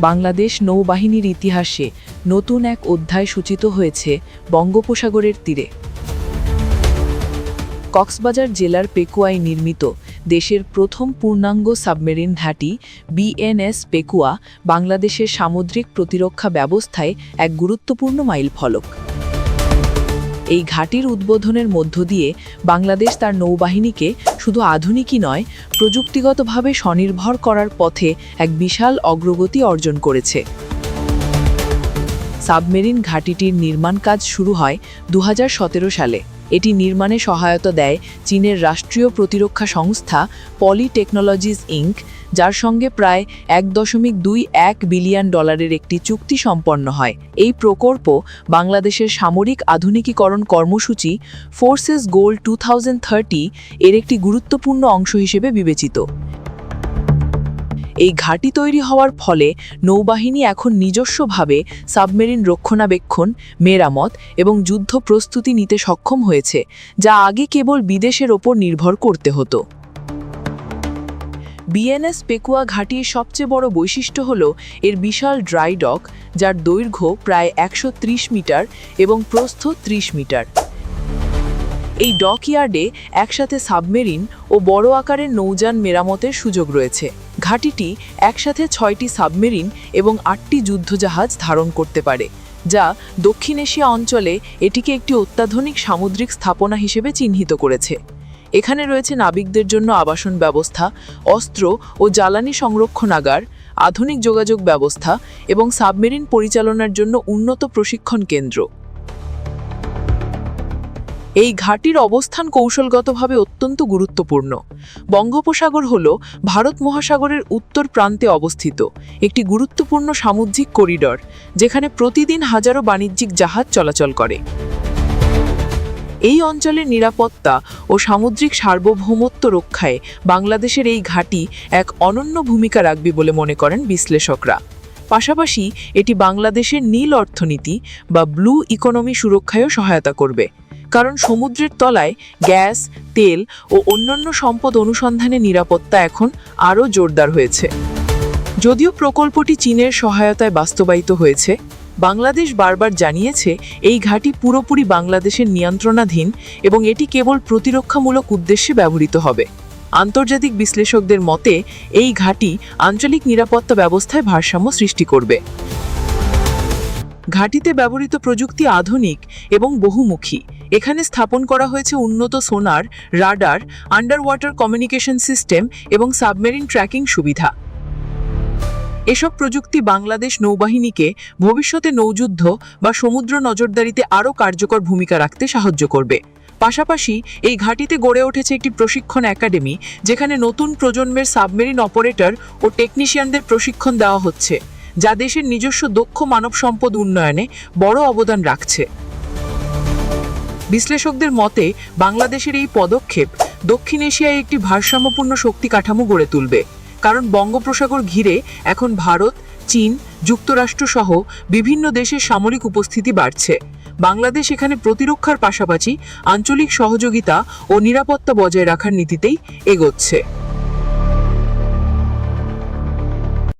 বাংলাদেশ নৌবাহিনীর ইতিহাসে নতুন এক অধ্যায় সূচিত হয়েছে বঙ্গোপসাগরের তীরে। কক্সবাজার জেলার পেকুয়ায় নির্মিত দেশের প্রথম পূর্ণাঙ্গ সাবমেরিন ঘাঁটি বিএনএস পেকুয়া বাংলাদেশের সামুদ্রিক প্রতিরক্ষা ব্যবস্থায় এক গুরুত্বপূর্ণ মাইলফলক এই ঘাঁটির উদ্বোধনের মধ্য দিয়ে বাংলাদেশ তার নৌবাহিনীকে শুধু আধুনিকই নয় প্রযুক্তিগতভাবে স্বনির্ভর করার পথে এক বিশাল অগ্রগতি অর্জন করেছে। সাবমেরিন ঘাঁটিটির নির্মাণ কাজ শুরু হয় দু হাজার সতেরো সালে। এটি নির্মাণে সহায়তা দেয় চীনের রাষ্ট্রীয় প্রতিরক্ষা সংস্থা পলিটেকনোলজিস ইঙ্ক যার সঙ্গে প্রায় এক দশমিক দুই এক বিলিয়ন ডলারের একটি চুক্তি সম্পন্ন হয়। এই প্রকল্প বাংলাদেশের সামরিক আধুনিকীকরণ কর্মসূচি ফোর্সেস গোল টু এর একটি গুরুত্বপূর্ণ অংশ হিসেবে বিবেচিত। এই ঘাঁটি তৈরি হওয়ার ফলে নৌবাহিনী এখন নিজস্বভাবে সাবমেরিন রক্ষণাবেক্ষণ, মেরামত এবং যুদ্ধ প্রস্তুতি নিতে সক্ষম হয়েছে, যা আগে কেবল বিদেশের ওপর নির্ভর করতে হতো। বিএনএস পেকুয়া ঘাঁটির সবচেয়ে বড় বৈশিষ্ট্য হল এর বিশাল ড্রাই ডক, যার দৈর্ঘ্য প্রায় একশো ত্রিশ মিটার এবং প্রস্থ ৩০ মিটার। এই ডক ইয়ার্ডে একসাথে সাবমেরিন ও বড় আকারের নৌযান মেরামতের সুযোগ রয়েছে। ঘাঁটিটি একসাথে ছয়টি সাবমেরিন এবং আটটি যুদ্ধজাহাজ ধারণ করতে পারে, যা দক্ষিণ এশিয়া অঞ্চলে এটিকে একটি অত্যাধুনিক সামুদ্রিক স্থাপনা হিসেবে চিহ্নিত করেছে। এখানে রয়েছে নাবিকদের জন্য আবাসন ব্যবস্থা, অস্ত্র ও জ্বালানি সংরক্ষণাগার, আধুনিক যোগাযোগ ব্যবস্থা এবং সাবমেরিন পরিচালনার জন্য উন্নত প্রশিক্ষণ কেন্দ্র। এই ঘাটির অবস্থান কৌশলগতভাবে অত্যন্ত গুরুত্বপূর্ণ। বঙ্গোপসাগর হল ভারত মহাসাগরের উত্তর প্রান্তে অবস্থিত একটি গুরুত্বপূর্ণ সামুদ্রিক করিডর, যেখানে প্রতিদিন হাজারো বাণিজ্যিক জাহাজ চলাচল করে। এই অঞ্চলের নিরাপত্তা ও সামুদ্রিক সার্বভৌমত্ব রক্ষায় বাংলাদেশের এই ঘাঁটি এক অনন্য ভূমিকা রাখবে বলে মনে করেন বিশ্লেষকরা। পাশাপাশি এটি বাংলাদেশের নীল অর্থনীতি বা ব্লু ইকোনমি সুরক্ষায়ও সহায়তা করবে। কারণ সমুদ্রের তলায় গ্যাস, তেল ও অন্যান্য সম্পদ অনুসন্ধানে নিরাপত্তা এখন আরও জোরদার হয়েছে। যদিও প্রকল্পটি চীনের সহায়তায় বাস্তবায়িত হয়েছে, বাংলাদেশ বারবার জানিয়েছে এই ঘাঁটি পুরোপুরি বাংলাদেশের নিয়ন্ত্রণাধীন এবং এটি কেবল প্রতিরক্ষামূলক উদ্দেশ্যে ব্যবহৃত হবে। আন্তর্জাতিক বিশ্লেষকদের মতে, এই ঘাঁটি আঞ্চলিক নিরাপত্তা ব্যবস্থায় ভারসাম্য সৃষ্টি করবে। ঘাঁটিতে ব্যবহৃত প্রযুক্তি আধুনিক এবং বহুমুখী। এখানে স্থাপন করা হয়েছে উন্নত sonar, radar under water communication system এবং সাবমেরিন ট্র্যাকিং সুবিধা। এসব প্রযুক্তি বাংলাদেশ নৌবাহিনীকে ভবিষ্যতে নৌযুদ্ধ বা সমুদ্র নজরদারিতে আরও কার্যকর ভূমিকা রাখতে সাহায্য করবে। পাশাপাশি এই ঘাঁটিতে গড়ে উঠেছে একটি প্রশিক্ষণ একাডেমি, যেখানে নতুন প্রজন্মের সাবমেরিন অপারেটর ও টেকনিশিয়ানদের প্রশিক্ষণ দেওয়া হচ্ছে, যা দেশের নিজস্ব দক্ষ মানব সম্পদ উন্নয়নে বড় অবদান রাখছে। বিশ্লেষকদের মতে, বাংলাদেশের এই পদক্ষেপ দক্ষিণ এশিয়ায় একটি ভারসাম্যপূর্ণ শক্তি কাঠামো গড়ে তুলবে, কারণ বঙ্গোপসাগর ঘিরে এখন ভারত, চীন, যুক্তরাষ্ট্র সহ বিভিন্ন দেশের সামরিক উপস্থিতি বাড়ছে। বাংলাদেশ এখানে প্রতিরক্ষার পাশাপাশি আঞ্চলিক সহযোগিতা ও নিরাপত্তা বজায় রাখার নীতিতেই এগোচ্ছে।